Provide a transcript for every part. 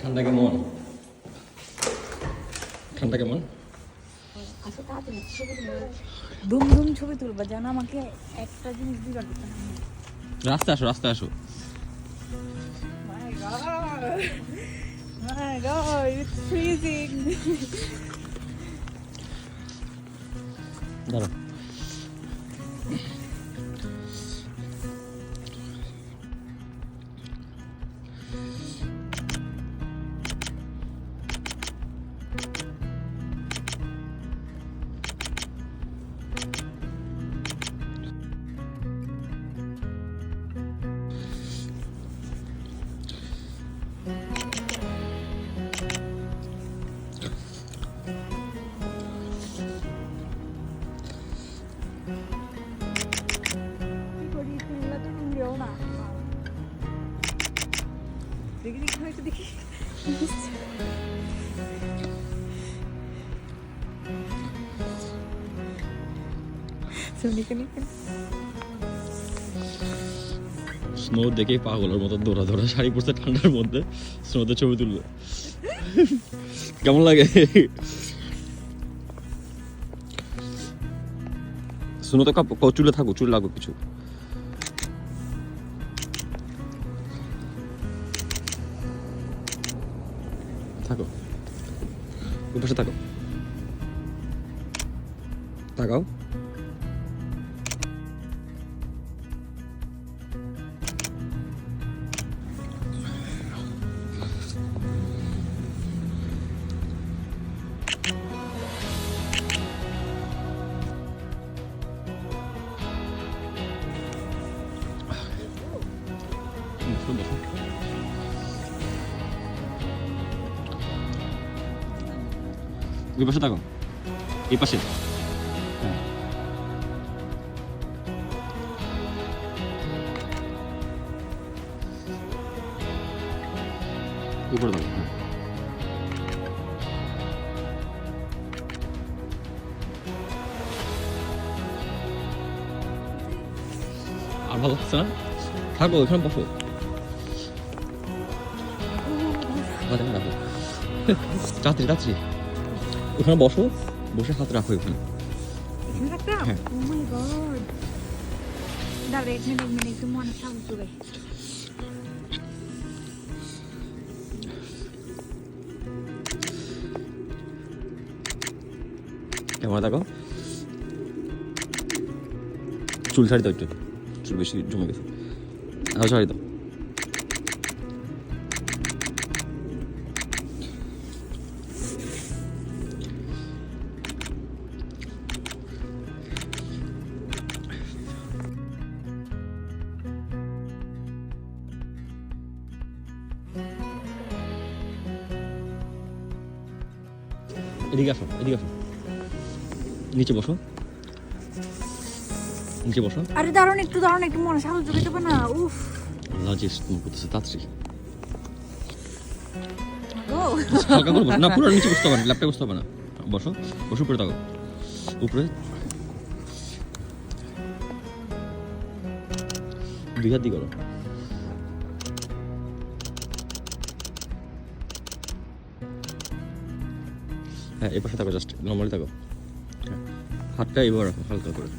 ঠান্ডা কেমন ঠান্ডা কেমন ধুম ধুম ছবি তুলবা যেন আমাকে একটা জিনিস হয়। রাস্তায় আসো রাস্তায় আসো My God. It's freezing. দাঁড়া দেখি দেখি স্নো দেখে পাগলের মতো দৌড়া দৌড়া শাড়ি পরছে ঠান্ডার মধ্যে। স্নোতে ছবি তুলবে। কেমন লাগে? স্নো তো কাপ- চুলে থাকো চুল লাগবে কিছু। থাকো। পাশে থাকো। তাকাও। ওই পাশে থাকো এই পাশে হ্যাঁ। উপরে থাকো হ্যাঁ আর ভালো লাগছে না থাকো ওখানে বসো হাতে রাখো তাড়াতাড়ি তাড়াতাড়ি ওখানে বসো বসে হাত রাখো ওখানে এখানে হ্যাঁ। করে কেমন দেখো চুল ছাড়ি দাও একটু। চুল বেশি জমে গেছে। আরও ছাড়ি দাও। এদিকে আসো এদিকে আসো। নিচে বসো। নিচে বসো। আরে দাঁড়ান একটু দাঁড়ান একটু মনে সাহস জোগাতে হবে না। উফ। আল্লাহ তুমি করতেছে তাড়াতাড়ি। হালকা করে না পুরো নিচে বসতে হবে না ল্যাপটপে বসতে হবে না। বসো বসো উপরে থাকো উপরে। দুই হাত দিয়ে করো হ্যাঁ এই পাশে থাকো জাস্ট নর্মালি থাকো। হ্যাঁ হাতটা এবার রাখো হালকা করে।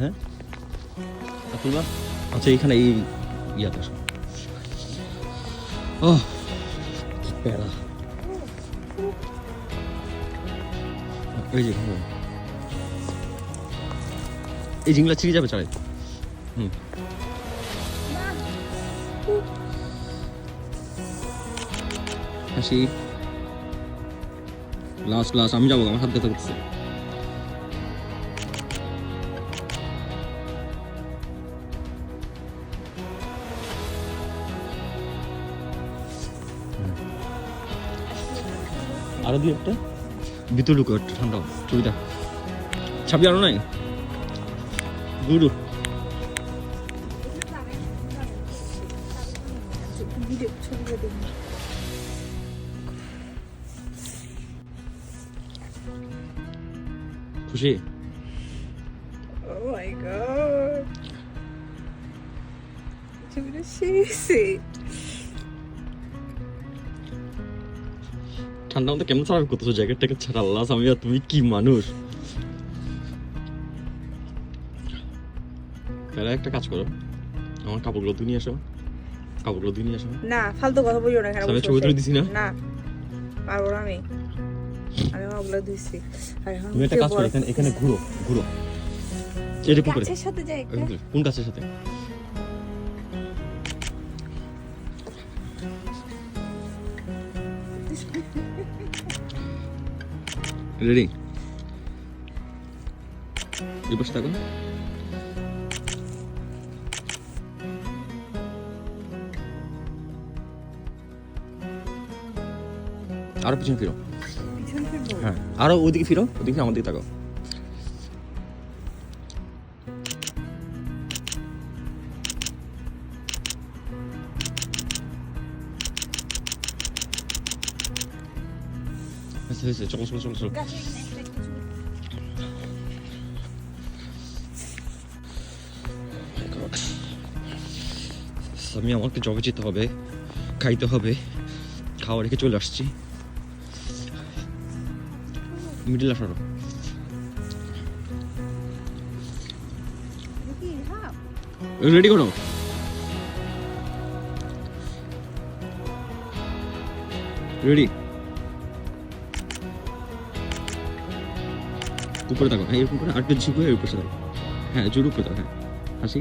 হ্যাঁ? তুলবা আচ্ছা এইখানে এই ইয়াতে ও প্যারা। এই যে হুম। এই জিংলা ছিঁড়ে যাবে হুম। হাসি। লাস্ট লাস্ট আমি যাব আমার হাত করতেছে। আরও দুই একটা ভিতরে ঢুকো একটু ঠান্ডা হবে। ছবিটা ছাবি আরও নাই গুরু ভিডিও ছবিটা দেখুন খুশি Oh my god. ছবিটা শেষে ঠান্ডা মধ্যে কেমন সার্ভ করতেছো? জ্যাকেট ট্যাকেট ছাড়া আল্লাহ আমি আর তুমি কি মানুষ? তাহলে একটা কাজ করো। আমার কাপড়গুলো নিয়ে আসো। কাপড়গুলো নিয়ে আসো। না ফালতু কথা বলিও না এখানে ছবি। তুলে দিছি না? না পারব না আমি। আমি ওগুলো দিচ্ছি আর এখন তুমি একটা কাজ করো এখানে এখানে ঘুরো ঘুরো। এরকম করে। গাছের সাথে? যাই একটা এরকম করে। কোন গাছের সাথে রেডি এই পাশে থাকো আরও পিছনে ফিরো পিছন ফিরবো হ্যাঁ আরও ওইদিকে ফিরো ওদিকে আমার দিকে তাকাও হয়েছে, হয়েছে, চলো চলো চলো চলো গাছের এখানে একটা কিছু আমি আমাকে জবে যেতে হবে খাইতে হবে খাওয়া রেখে চলে আসছি মিডিল আসারো রেডি করো রেডি উপরে থাকো হ্যাঁ এরকম করে আটকে ঝুঁকো এর উপরে থাকো হ্যাঁ জোর উপরে থাকো হ্যাঁ। হাসি।